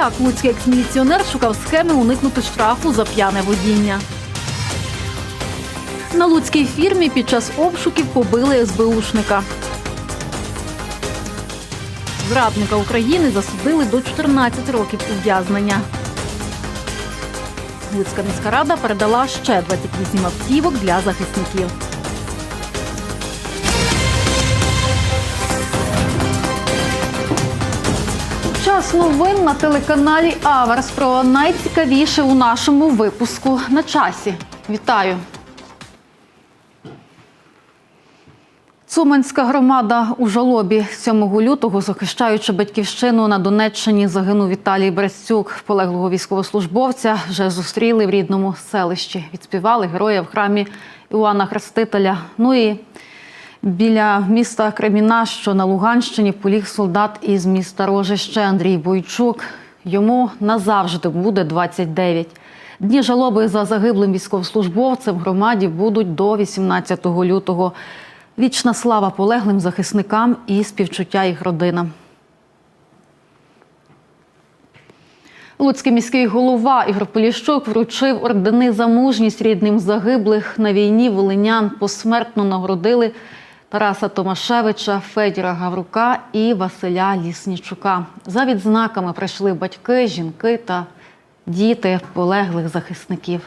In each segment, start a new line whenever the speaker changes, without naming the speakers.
Як луцький ексміліціонер шукав схеми уникнути штрафу за п'яне водіння? На луцькій фірмі під час обшуків побили СБУшника. Зрадника України засудили до 14 років ув'язнення. Луцька міська рада передала ще 28 автівок для захисників. Час новин на телеканалі Аверс про найцікавіше у нашому випуску на часі. Вітаю! Цуманська громада у жалобі 7 лютого, захищаючи батьківщину на Донеччині, загинув Віталій Берестюк, полеглого військовослужбовця. Вже зустріли в рідному селищі. Відспівали героя в храмі Іоанна Хрестителя. Ну і біля міста Креміна, що на Луганщині, поліг солдат із міста Рожище Андрій Бойчук. Йому назавжди буде 29. Дні жалоби за загиблим військовослужбовцем громаді будуть до 18 лютого. Вічна слава полеглим захисникам і співчуття їх родинам. Луцький міський голова Ігор Поліщук вручив ордени за мужність рідним загиблих на війні волинян. Посмертно нагородили Тараса Томашевича, Федіра Гаврука і Василя Ліснічука. За відзнаками прийшли батьки, жінки та діти полеглих захисників.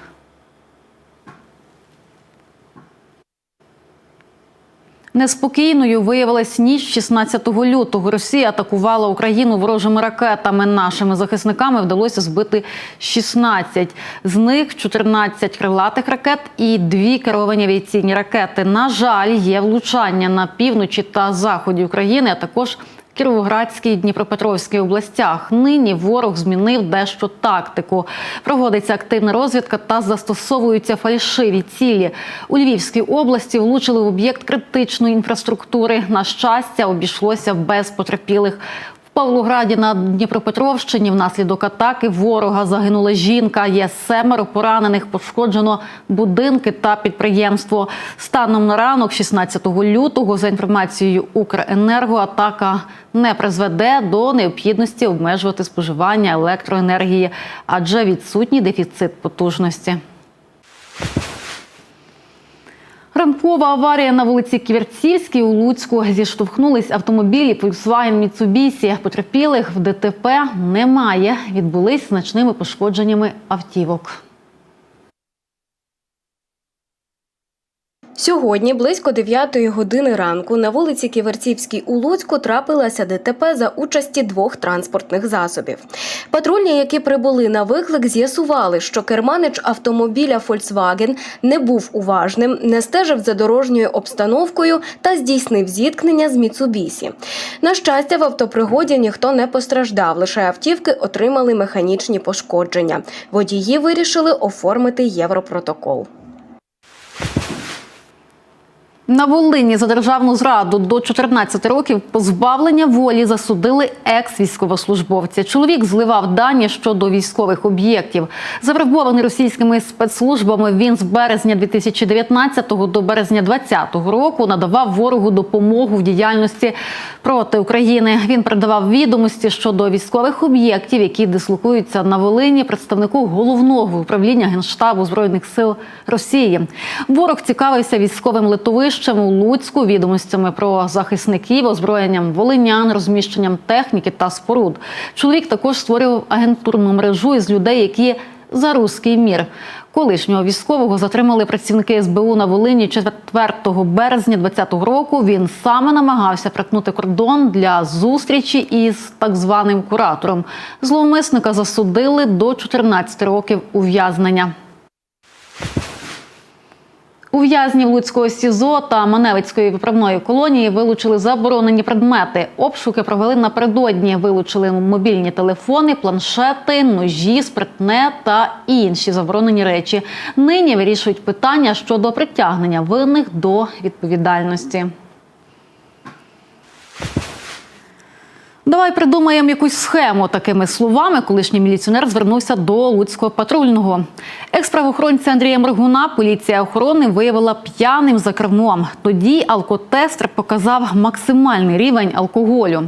Неспокійною виявилась ніч 16 лютого. Росія атакувала Україну ворожими ракетами. Нашими захисниками вдалося збити 16. З них 14 крилатих ракет і дві керовані авіаційні ракети. На жаль, є влучання на півночі та заході України, а також Кіровоградській Дніпропетровській областях. Нині ворог змінив дещо тактику. Проводиться активна розвідка та застосовуються фальшиві цілі. У Львівській області влучили в об'єкт критичної інфраструктури. На щастя, обійшлося без потерпілих. Павлограді на Дніпропетровщині внаслідок атаки ворога загинула жінка. Є семеро поранених, пошкоджено будинки та підприємство. Станом на ранок, 16 лютого, за інформацією Укренерго, атака не призведе до необхідності обмежувати споживання електроенергії, адже відсутній дефіцит потужності. Ранкова аварія на вулиці Квірцівській у Луцьку зіштовхнулись автомобілі Volkswagen Mitsubishi. Потерпілих в ДТП немає. Відбулись значними пошкодженнями автівок.
Сьогодні близько 9 години ранку на вулиці Ківерцівській у Луцьку трапилася ДТП за участі двох транспортних засобів. Патрульні, які прибули на виклик, з'ясували, що керманич автомобіля Volkswagen не був уважним, не стежив за дорожньою обстановкою та здійснив зіткнення з Міцубісі. На щастя, в автопригоді ніхто не постраждав, лише автівки отримали механічні пошкодження. Водії вирішили оформити європротокол.
На Волині за державну зраду до 14 років позбавлення волі засудили екс-військовослужбовця. Чоловік зливав дані щодо військових об'єктів. Завербований російськими спецслужбами, він з березня 2019 до березня 2020 року надавав ворогу допомогу в діяльності проти України. Він передавав відомості щодо військових об'єктів, які дислокуються на Волині, представнику головного управління генштабу збройних сил Росії. Ворог цікавився військовим литовищем у Луцьку, відомостями про захисників, озброєнням волинян, розміщенням техніки та споруд. Чоловік також створював агентурну мережу із людей, які за руський мір. Колишнього військового затримали працівники СБУ на Волині 4 березня 2020 року. Він саме намагався прикнути кордон для зустрічі із так званим куратором. Зловмисника засудили до 14 років ув'язнення. У в'язнів Луцького СІЗО та Маневицької виправної колонії вилучили заборонені предмети. Обшуки провели напередодні. Вилучили мобільні телефони, планшети, ножі, спиртне та інші заборонені речі. Нині вирішують питання щодо притягнення винних до відповідальності. Давай придумаємо якусь схему такими словами. Колишній міліціонер звернувся до Луцького патрульного. Екс-правоохоронця Андрія Моргуна поліція охорони виявила п'яним за кермом. Тоді алкотестер показав максимальний рівень алкоголю.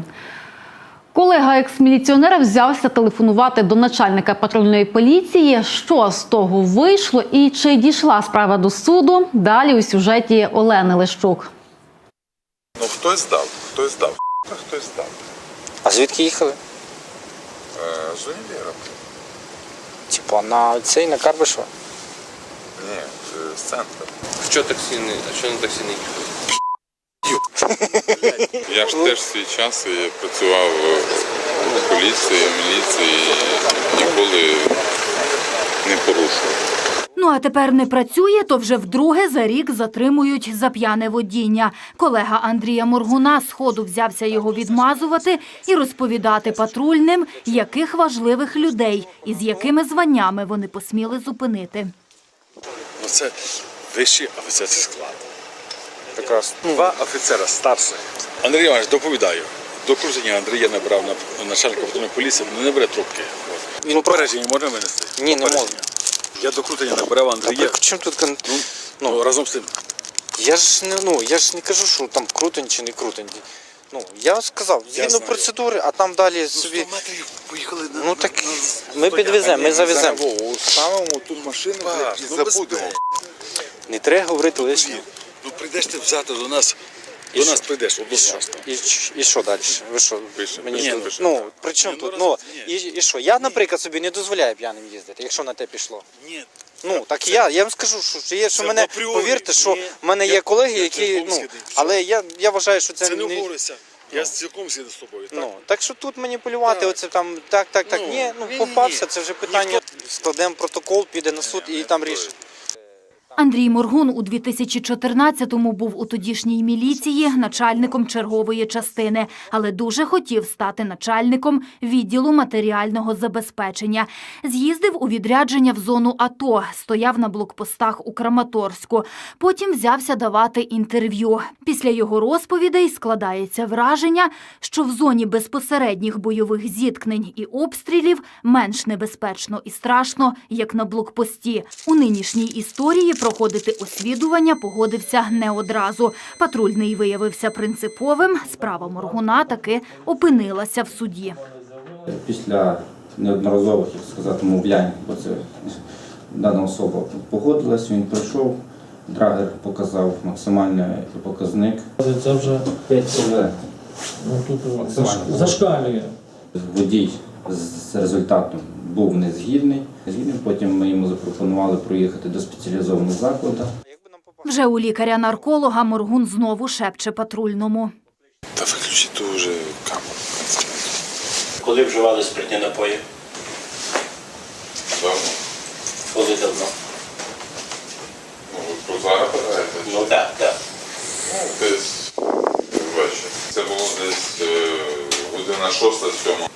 Колега екс-міліціонера взявся телефонувати до начальника патрульної поліції. Що з того вийшло і чи дійшла справа до суду? Далі у сюжеті Олени Лещук.
Ну хтось здав, хтось здав, хтось здав.
А звідки їхали?
Е, з універа.
Типа на цей на Карбишева?
Ні, з центру.
Що таксі не, а що на таксі не їхали?
Я ж теж свій час і працював в поліції, в міліції, і ніколи не порушував.
Ну а тепер не працює, то вже вдруге за рік затримують за п'яне водіння. Колега Андрія Моргуна сходу взявся його відмазувати і розповідати патрульним, яких важливих людей і з якими званнями вони посміли зупинити.
Ну, це вищий офіцерський склад.
Прекрасно.
Два офіцера старших. Андрій Іванович, доповідаю. До круження Андрія набрав на начальника поліції, він не бере трубки.
Він
Попередження можна винести?
Ні, не
Попередження. Я до крутення набирав Андрія.
при чому тут кон-
Ну,
ну,
ну, разом з тим.
я ж не ну я ж не кажу, що там крутень чи не крутень. Ну я сказав, згідно
знаю.
процедури, а там далі собі.
метрів поїхали на
Ну так ми підвеземо, ми завеземо.
Ставимо тут машину
Паш,
і
ну,
забудемо.
Не треба говорити лишнього.
Ну прийдеш ти взяти до нас, до нас
що?
прийдеш
І
однозначно.
І, і що далі? Ви що?
Пише,
Мені
пише,
тут-
пише.
ну при чому
Ні, ну,
тут? Ну
раз- ні.
і, і що? Я, наприклад, собі не дозволяю п'яним їздити, якщо на те пішло.
Ні,
Ну так я, я вам скажу, що є, що
це
мене
апріорі.
повірте, що
Ні.
в мене
Я-
є колеги,
я
які
цілком
ну
згідний.
але я, я вважаю, що це,
це не
не
говориться. Я цілком згідний з тобою. Так?
ну так що тут маніпулювати,
Так.
оце там так, так, так.
Ну,
ні, ну
ні-ні-ні.
попався, це вже питання. Складемо протокол, піде на суд і там рішить.
Андрій Моргун у 2014-му був у тодішній міліції начальником чергової частини, але дуже хотів стати начальником відділу матеріального забезпечення. З'їздив у відрядження в зону АТО, стояв на блокпостах у Краматорську. Потім взявся давати інтерв'ю. Після його розповідей складається враження, що в зоні безпосередніх бойових зіткнень і обстрілів менш небезпечно і страшно, як на блокпості. У нинішній історії проходити освідування погодився не одразу. Патрульний виявився принциповим. Справа Моргуна таки опинилася в суді.
Після неодноразових, як сказати, мовлянь, бо це дана особа погодилась, він прийшов, драгер показав максимальний показник.
Це вже
Це
ну, тут
Максимально.
зашкалює.
водій з результатом був не згідний. Згідний, потім ми йому запропонували проїхати до спеціалізованого закладу.
Вже у лікаря-нарколога Моргун знову шепче патрульному.
Та виключи ту вже камеру.
Коли вживали спиртні напої?
Давно.
Коли давно?
Ну, ви про зараз питаєте?
Ну так, так.
Ну, десь ввечері. Це було десь е, година шоста, сьома.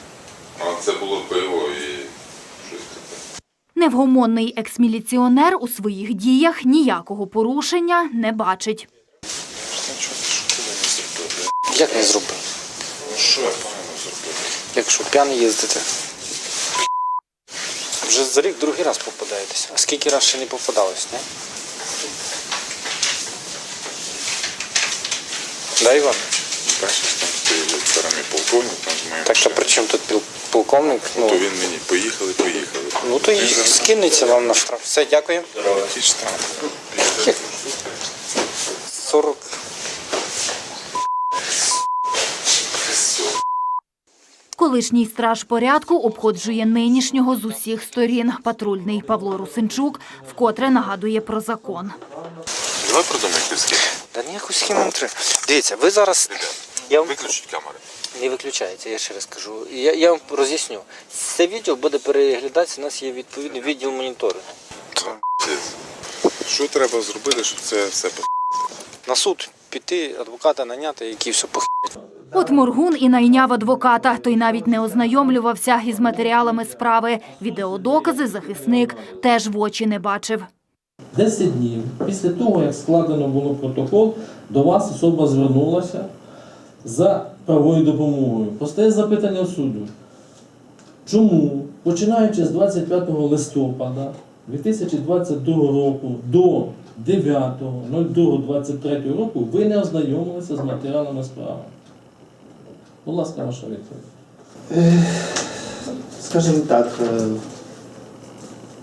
А це було пиво.
Невгомонний екс-міліціонер у своїх діях ніякого порушення не бачить.
Що що?
Як не зробив?
Що я погано зробив?
Якщо п'яний їздити. Вже за рік другий раз попадаєтесь. А скільки раз ще не попадалось, не? Да, Іван?
Бачиш, там стоїть лицарем і полковник, там з моїм
Так а при чому тут піл- полковник? Ну,
То він мені поїхали, поїхали.
ну то і скинеться вам на штраф. Все, дякую.
Який штраф?
40.
Колишній страж порядку обходжує нинішнього з усіх сторін. Патрульний Павло Русинчук вкотре нагадує про закон.
Давай придумай якусь схему.
Та ніяку схему не треба. Дивіться, ви зараз. Я вам
Виключіть камери.
Не виключається, я ще раз кажу. Я, я вам роз'ясню. Це відео буде переглядатися, у нас є відповідний відділ моніторингу.
Що треба зробити, щоб це все по
На суд піти, адвоката наняти, який все пох...
От Моргун і найняв адвоката. Той навіть не ознайомлювався із матеріалами справи. Відеодокази захисник теж в очі не бачив.
10 днів після того, як складено було протокол, до вас особа звернулася за правовою допомогою. Постає запитання суду. Чому, починаючи з 25 листопада 2022 року до 9.02.23 року, ви не ознайомилися з матеріалами справи? Будь ласка, ваша відповідь.
Скажімо так, е,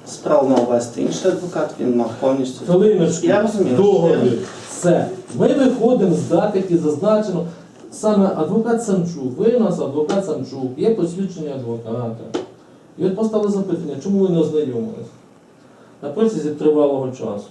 справу мав вести інший адвокат, він мав повністю.
Хвилиночку,
Я розумію.
договір. Все. Ми виходимо з дат, які зазначено. Саме адвокат Самчук, ви у нас адвокат Самчук, є посвідчення адвоката. І от поставили запитання, чому ви не ознайомились? На протязі тривалого часу.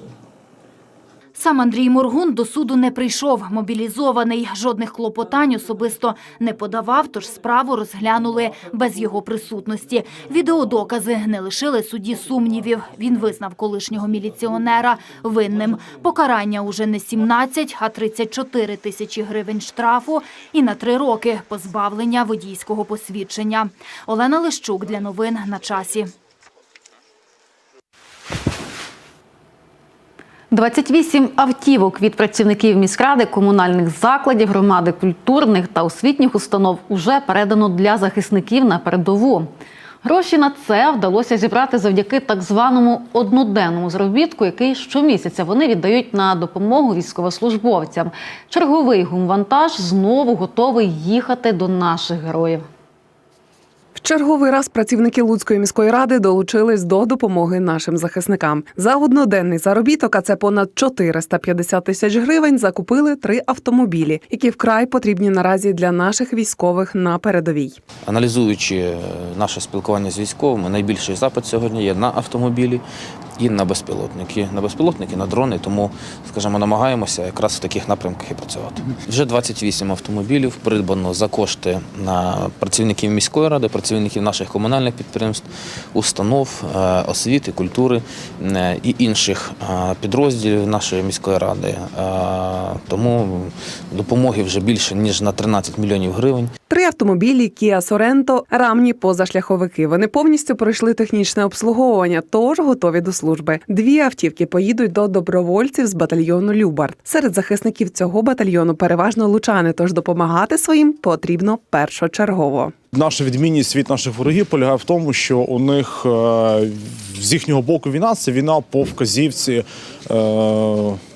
Сам Андрій Моргун до суду не прийшов, мобілізований. Жодних клопотань особисто не подавав, тож справу розглянули без його присутності. Відеодокази не лишили судді сумнівів. Він визнав колишнього міліціонера винним. Покарання уже не 17, а 34 тисячі гривень штрафу і на три роки позбавлення водійського посвідчення. Олена Лищук для новин на часі.
28 автівок від працівників міськради, комунальних закладів, громади культурних та освітніх установ уже передано для захисників на передову. Гроші на це вдалося зібрати завдяки так званому одноденному заробітку, який щомісяця вони віддають на допомогу військовослужбовцям. Черговий гумвантаж знову готовий їхати до наших героїв.
В черговий раз працівники Луцької міської ради долучились до допомоги нашим захисникам. За одноденний заробіток, а це понад 450 тисяч гривень, закупили три автомобілі, які вкрай потрібні наразі для наших військових на передовій.
Аналізуючи е, наше спілкування з військовими, найбільший запит сьогодні є на автомобілі і на безпілотники. На безпілотники, на дрони, тому, скажімо, намагаємося якраз в таких напрямках і працювати. Вже 28 автомобілів придбано за кошти на працівників міської ради, працівників наших комунальних підприємств, установ, е, освіти, культури е, і інших е, підрозділів нашої міської ради. Тому допомоги вже більше ніж на 13 мільйонів гривень.
Три автомобілі Kia Sorento – рамні позашляховики. Вони повністю пройшли технічне обслуговування, тож готові до служби. Дві автівки поїдуть до добровольців з батальйону Любард. Серед захисників цього батальйону переважно лучани, тож допомагати своїм потрібно першочергово.
Наша відмінність від наших ворогів полягає в тому, що у них е, з їхнього боку війна це війна по вказівці е,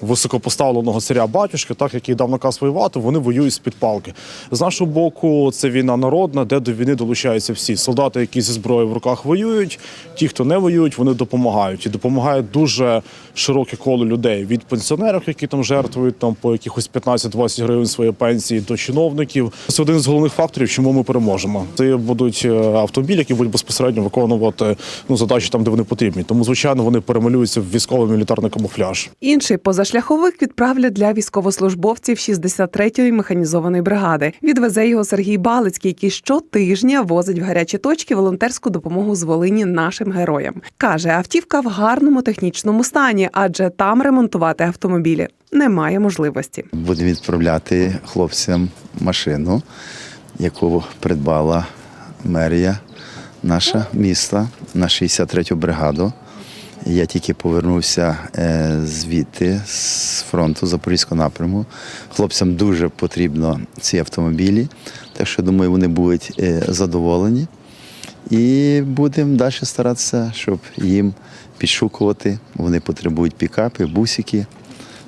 високопоставленого царя батюшки, так який дав наказ воювати, вони воюють з під палки. З нашого боку, це війна народна, де до війни долучаються всі солдати, які зі зброєю в руках воюють. Ті, хто не воюють, вони допомагають і допомагає дуже широке коло людей від пенсіонерів, які там жертвують там по якихось 15-20 гривень своєї пенсії, до чиновників. Це один з головних факторів, чому ми переможемо. Це будуть е, автомобілі, які будуть безпосередньо виконувати ну задачі там, де вони потрібні. Тому звичайно вони перемалюються в військовий мілітарний камуфляж.
Інший позашляховик відправлять для військовослужбовців 63-ї механізованої бригади. Відвезе його Сергій Балицький, який щотижня возить в гарячі точки волонтерську допомогу з Волині нашим героям. Каже, автівка в гарному технічному стані, адже там ремонтувати автомобілі немає можливості.
Будемо відправляти хлопцям машину, яку придбала мерія наша міста на 63-ю бригаду. Я тільки повернувся е, звідти з фронту Запорізького напряму. Хлопцям дуже потрібно ці автомобілі, так що думаю, вони будуть е, задоволені. І будемо далі старатися, щоб їм підшукувати. Вони потребують пікапи, бусики.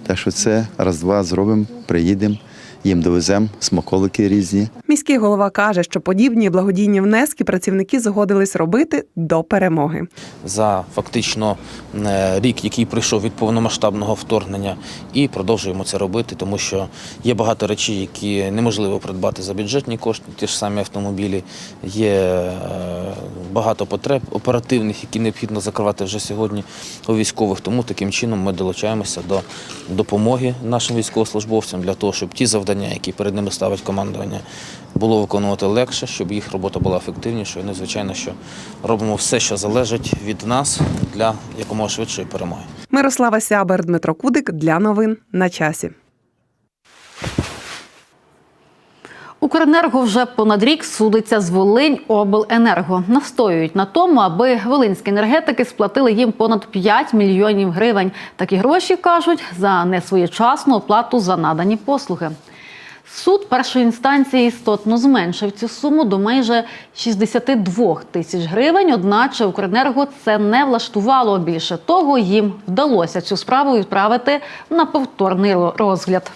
Так що це раз-два зробимо, приїдемо, їм довеземо смаколики різні.
Міський голова каже, що подібні благодійні внески працівники згодились робити до перемоги.
за фактично е, рік, який пройшов від повномасштабного вторгнення, і продовжуємо це робити, тому що є багато речей, які неможливо придбати за бюджетні кошти, ті ж самі автомобілі. Є е, багато потреб оперативних, які необхідно закривати вже сьогодні у військових. Тому таким чином ми долучаємося до допомоги нашим військовослужбовцям для того, щоб ті завдання, які перед ними ставить командування, було виконувати легше, щоб їх робота була ефективнішою. Ну, і, звичайно, що робимо все, що залежить від нас для якомога швидшої перемоги.
Мирослава Сябер, Дмитро Кудик для новин на часі.
Укренерго вже понад рік судиться з Волинь обленерго. Настоюють на тому, аби волинські енергетики сплатили їм понад 5 мільйонів гривень. Такі гроші кажуть за несвоєчасну оплату за надані послуги. Суд першої інстанції істотно зменшив цю суму до майже 62 тисяч гривень. Одначе Укренерго це не влаштувало. Більше того, їм вдалося цю справу відправити на повторний розгляд.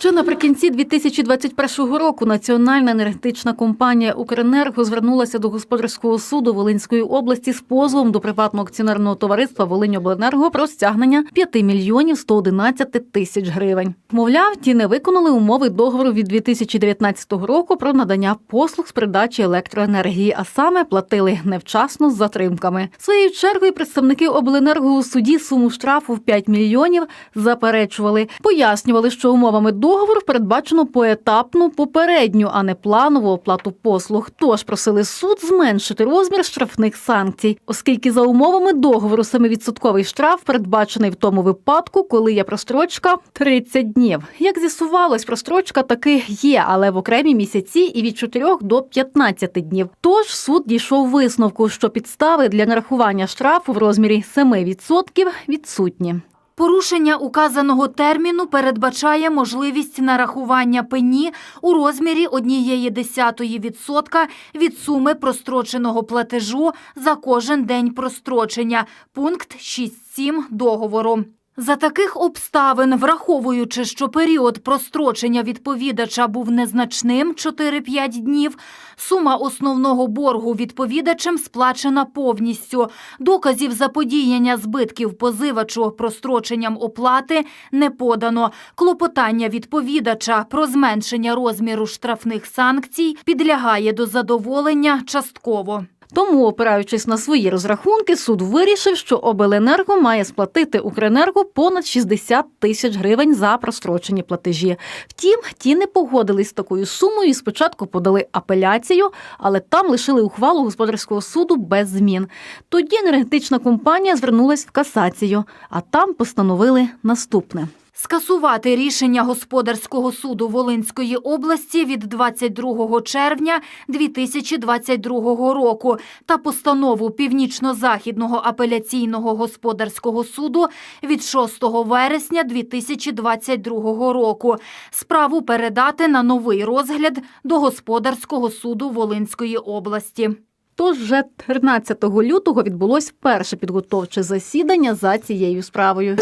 Ще наприкінці 2021 року Національна енергетична компанія Укренерго звернулася до господарського суду Волинської області з позовом до приватного акціонерного товариства Волиньобленерго про стягнення 5 мільйонів 111 тисяч гривень. Мовляв, ті не виконали умови договору від 2019 року про надання послуг з передачі електроенергії, а саме платили невчасно з затримками. Своєю чергою представники обленерго у суді суму штрафу в 5 мільйонів заперечували, пояснювали, що умовами договору передбачено поетапну попередню, а не планову оплату послуг. Тож просили суд зменшити розмір штрафних санкцій, оскільки за умовами договору 7% штраф передбачений в тому випадку, коли є прострочка 30 днів. Як з'ясувалось, прострочка таки є, але в окремі місяці і від 4 до 15 днів. Тож суд дійшов висновку, що підстави для нарахування штрафу в розмірі 7% відсутні.
Порушення указаного терміну передбачає можливість нарахування пені у розмірі однієї десятої відсотка від суми простроченого платежу за кожен день прострочення. Пункт 6.7 договору. За таких обставин, враховуючи, що період прострочення відповідача був незначним 4-5 днів, сума основного боргу відповідачем сплачена повністю. Доказів заподіяння збитків позивачу простроченням оплати не подано. Клопотання відповідача про зменшення розміру штрафних санкцій підлягає до задоволення частково.
Тому, опираючись на свої розрахунки, суд вирішив, що обленерго має сплатити Укренерго понад 60 тисяч гривень за прострочені платежі. Втім, ті не погодились з такою сумою і спочатку подали апеляцію, але там лишили ухвалу господарського суду без змін. Тоді енергетична компанія звернулась в касацію, а там постановили наступне.
Скасувати рішення господарського суду Волинської області від 22 червня 2022 року та постанову Північно-Західного апеляційного господарського суду від 6 вересня 2022 року. Справу передати на новий розгляд до господарського суду Волинської області.
Тож вже 13 лютого відбулось перше підготовче засідання за цією справою.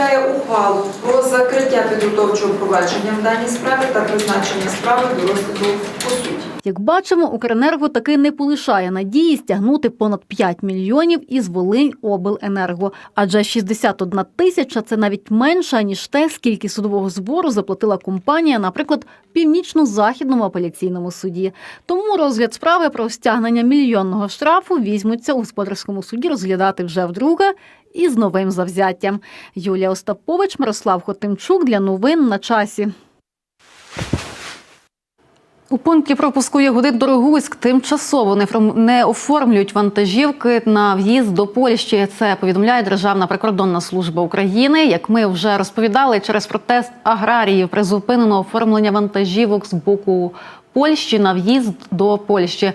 Суд ухвалу про закриття підготовчого провадження в даній справі та призначення справи до розгляду по суті.
Як бачимо, Укренерго таки не полишає надії стягнути понад 5 мільйонів із Волинь обленерго. Адже 61 тисяча це навіть менше ніж те, скільки судового збору заплатила компанія, наприклад, північно-західному апеляційному суді. Тому розгляд справи про стягнення мільйонного штрафу візьмуться у господарському суді розглядати вже вдруге і з новим завзяттям. Юлія Остапович, Мирослав Хотимчук для новин на часі. У пункті пропуску Ягодин Дорогуськ тимчасово не оформлюють вантажівки на в'їзд до Польщі. Це повідомляє Державна прикордонна служба України. Як ми вже розповідали, через протест аграріїв призупинено оформлення вантажівок з боку Польщі на в'їзд до Польщі.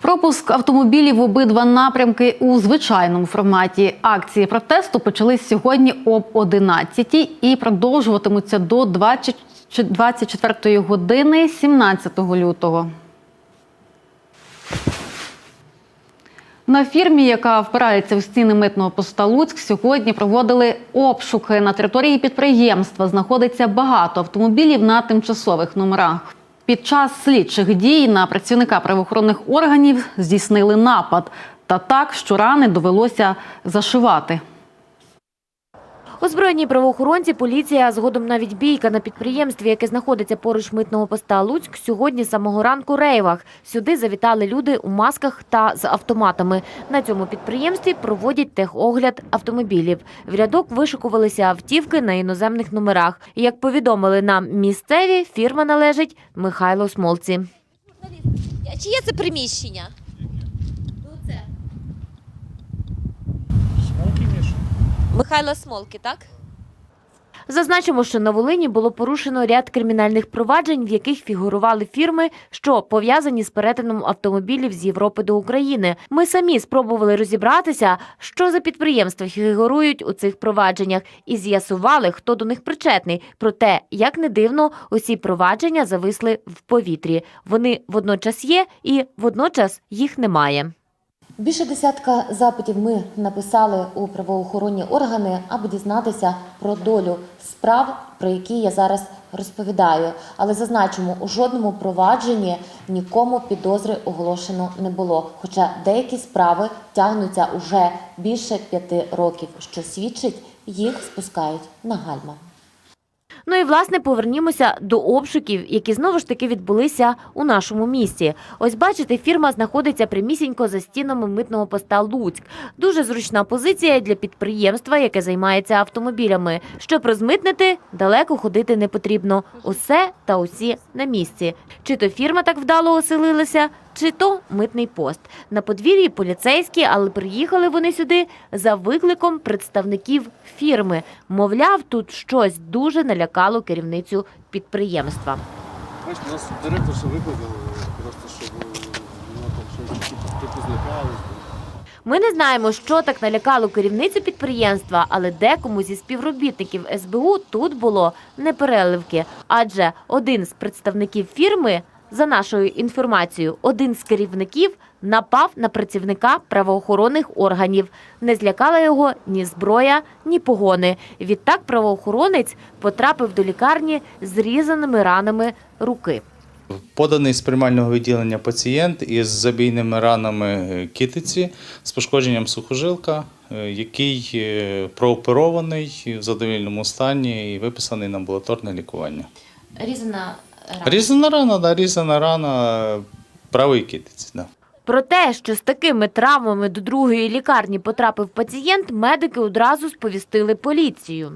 Пропуск автомобілів в обидва напрямки у звичайному форматі. Акції протесту почались сьогодні об 11 і продовжуватимуться до 20 24 години 17 лютого. На фірмі, яка впирається в стіни митного поста Луцьк, сьогодні проводили обшуки. На території підприємства знаходиться багато автомобілів на тимчасових номерах. Під час слідчих дій на працівника правоохоронних органів здійснили напад. Та так, що рани довелося зашивати.
Озброєні правоохоронці, поліція, а згодом навіть бійка на підприємстві, яке знаходиться поруч митного поста Луцьк, сьогодні самого ранку рейвах. Сюди завітали люди у масках та з автоматами. На цьому підприємстві проводять техогляд автомобілів. В рядок вишикувалися автівки на іноземних номерах. Як повідомили нам місцеві, фірма належить Михайло Смолці.
Чи є це приміщення? Михайло Смолки, так?
Зазначимо, що на Волині було порушено ряд кримінальних проваджень, в яких фігурували фірми, що пов'язані з перетином автомобілів з Європи до України. Ми самі спробували розібратися, що за підприємства фігурують у цих провадженнях, і з'ясували, хто до них причетний. Проте, як не дивно, усі провадження зависли в повітрі. Вони водночас є і водночас їх немає. Більше десятка запитів ми написали у правоохоронні органи, аби дізнатися про долю справ, про які я зараз розповідаю. Але зазначимо, у жодному провадженні нікому підозри оголошено не було. Хоча деякі справи тягнуться уже більше п'яти років, що свідчить, їх спускають на гальма. Ну і власне повернімося до обшуків, які знову ж таки відбулися у нашому місті. Ось бачите, фірма знаходиться прямісінько за стінами митного поста Луцьк. Дуже зручна позиція для підприємства, яке займається автомобілями. Щоб розмитнити, далеко ходити не потрібно. Усе та усі на місці. Чи то фірма так вдало оселилася, чи то митний пост. На подвір'ї поліцейські, але приїхали вони сюди за викликом представників фірми. Мовляв, тут щось дуже налякало керівницю підприємства.
Бачите, нас директор ще викликав, просто щоб ну, там щось типу злякалися.
Ми не знаємо, що так налякало керівницю підприємства, але декому зі співробітників СБУ тут було непереливки. Адже один з представників фірми, за нашою інформацією, один з керівників напав на працівника правоохоронних органів. Не злякала його ні зброя, ні погони. Відтак правоохоронець потрапив до лікарні з різаними ранами руки.
Поданий з приймального відділення пацієнт із забійними ранами китиці з пошкодженням сухожилка, е, який е, прооперований в задовільному стані і виписаний на амбулаторне лікування.
Різана
Різана рана, да, різана рана правий китиці. Да.
Про те, що з такими травмами до другої лікарні потрапив пацієнт, медики одразу сповістили поліцію.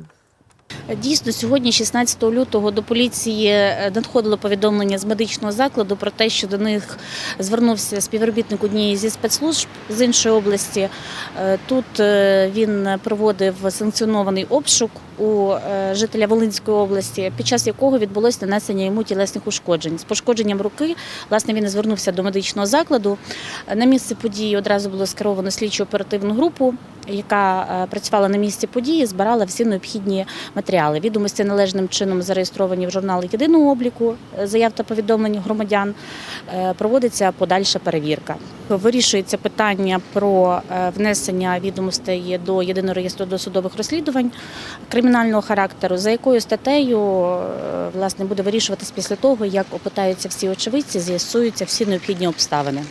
Дійсно, сьогодні, 16 лютого, до поліції е, надходило повідомлення з медичного закладу про те, що до них звернувся співробітник однієї зі спецслужб з іншої області. Е, Тут е, він проводив санкціонований обшук у жителя Волинської області, під час якого відбулось нанесення йому тілесних ушкоджень. З пошкодженням руки, власне, він звернувся до медичного закладу. На місце події одразу було скеровано слідчу оперативну групу, яка працювала на місці події, збирала всі необхідні матеріали. Відомості належним чином зареєстровані в журналах єдиного обліку е, заяв та повідомлень громадян. Е, Проводиться подальша перевірка. Вирішується питання про е, внесення відомостей до єдиного реєстру досудових розслідувань кримінального характеру, за якою статтею власне буде вирішуватись після того, як опитаються всі очевидці, з'ясуються всі необхідні обставини.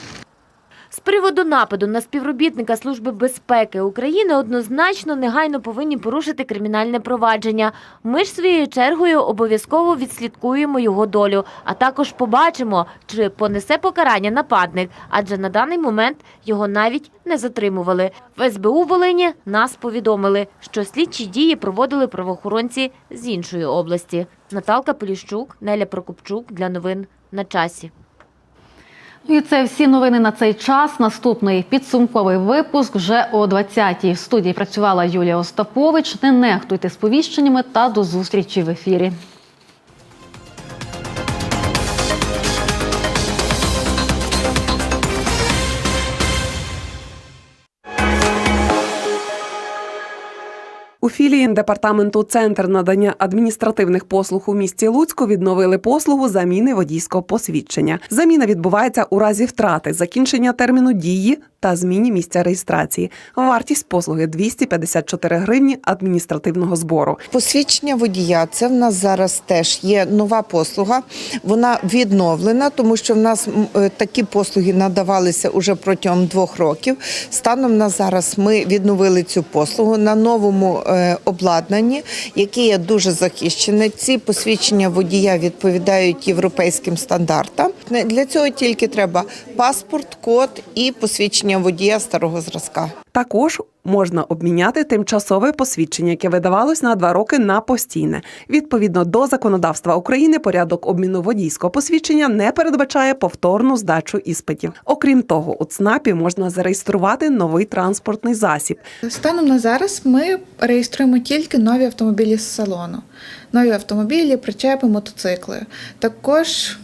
Приводу нападу на співробітника Служби безпеки України однозначно негайно повинні порушити кримінальне провадження. Ми ж своєю чергою обов'язково відслідкуємо його долю, а також побачимо, чи понесе покарання нападник, адже на даний момент його навіть не затримували. В СБУ Волині нас повідомили, що слідчі дії проводили правоохоронці з іншої області. Наталка Поліщук, Неля Прокопчук для новин на часі.
І це всі новини на цей час. Наступний підсумковий випуск вже о 20-й. В студії працювала Юлія Остапович. Не нехтуйте сповіщеннями та до зустрічі в ефірі.
У філії департаменту Центр надання адміністративних послуг у місті Луцьку відновили послугу заміни водійського посвідчення. Заміна відбувається у разі втрати, закінчення терміну дії та зміні місця реєстрації. Вартість послуги 254 гривні адміністративного збору.
Посвідчення водія це в нас зараз теж є нова послуга. Вона відновлена, тому що в нас е, такі послуги надавалися уже протягом двох років. Станом на зараз ми відновили цю послугу на новому е, обладнанні, яке є дуже захищене. Ці посвідчення водія відповідають європейським стандартам. Для цього тільки треба паспорт, код і посвідчення водія старого зразка.
Також можна обміняти тимчасове посвідчення, яке видавалось на два роки на постійне. Відповідно до законодавства України, порядок обміну водійського посвідчення не передбачає повторну здачу іспитів. Окрім того, у ЦНАПі можна зареєструвати новий транспортний засіб.
Станом на зараз ми реєструємо тільки нові автомобілі з салону. Нові автомобілі, причепи, мотоцикли. Також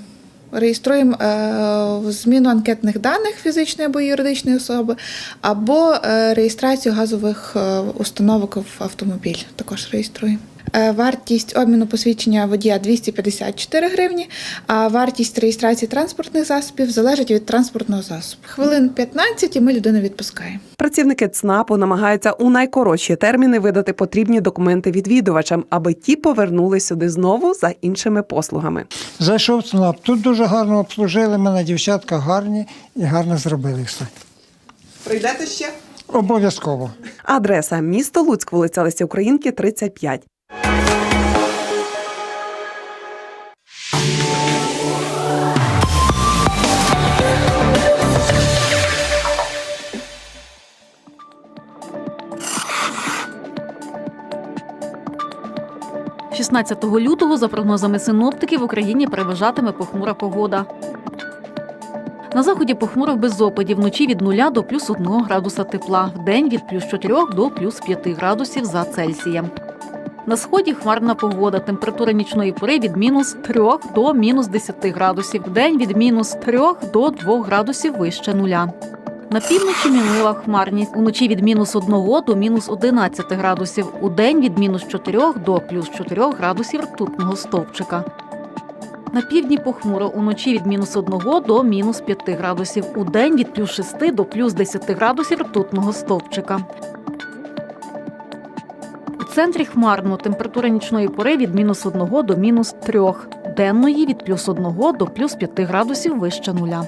реєструємо е, зміну анкетних даних фізичної або юридичної особи, або е, реєстрацію газових е, установок в автомобіль. Також реєструємо. Е, вартість обміну посвідчення водія 254 гривні, а вартість реєстрації транспортних засобів залежить від транспортного засобу. Хвилин 15 і ми людину відпускаємо.
Працівники ЦНАПу намагаються у найкоротші терміни видати потрібні документи відвідувачам, аби ті повернули сюди знову за іншими послугами.
Зайшов ЦНАП. Тут дуже гарно обслужили мене, дівчатка гарні і гарно зробили все.
Прийдете ще?
Обов'язково.
Адреса місто Луцьк, вулиця Лесі Українки, 35.
– 16 лютого, за прогнозами синоптиків, в Україні переважатиме похмура погода. На заході похмуро без опадів, вночі від 0 до плюс 1 градуса тепла, вдень від плюс 4 до плюс 5 градусів за Цельсієм. На сході хмарна погода, температура нічної пори від мінус 3 до мінус 10 градусів, вдень від мінус 3 до 2 градусів вище нуля. На півночі мінлива хмарність, уночі від мінус 1 до мінус 11 градусів, у день від мінус 4 до плюс 4 градусів ртутного стовпчика. На півдні похмуро, уночі від мінус 1 до мінус 5 градусів, у день від плюс 6 до плюс 10 градусів ртутного стовпчика. Центрі хмарно, температура нічної пори від мінус 1 до мінус 3, денної від плюс 1 до плюс 5 градусів вище нуля.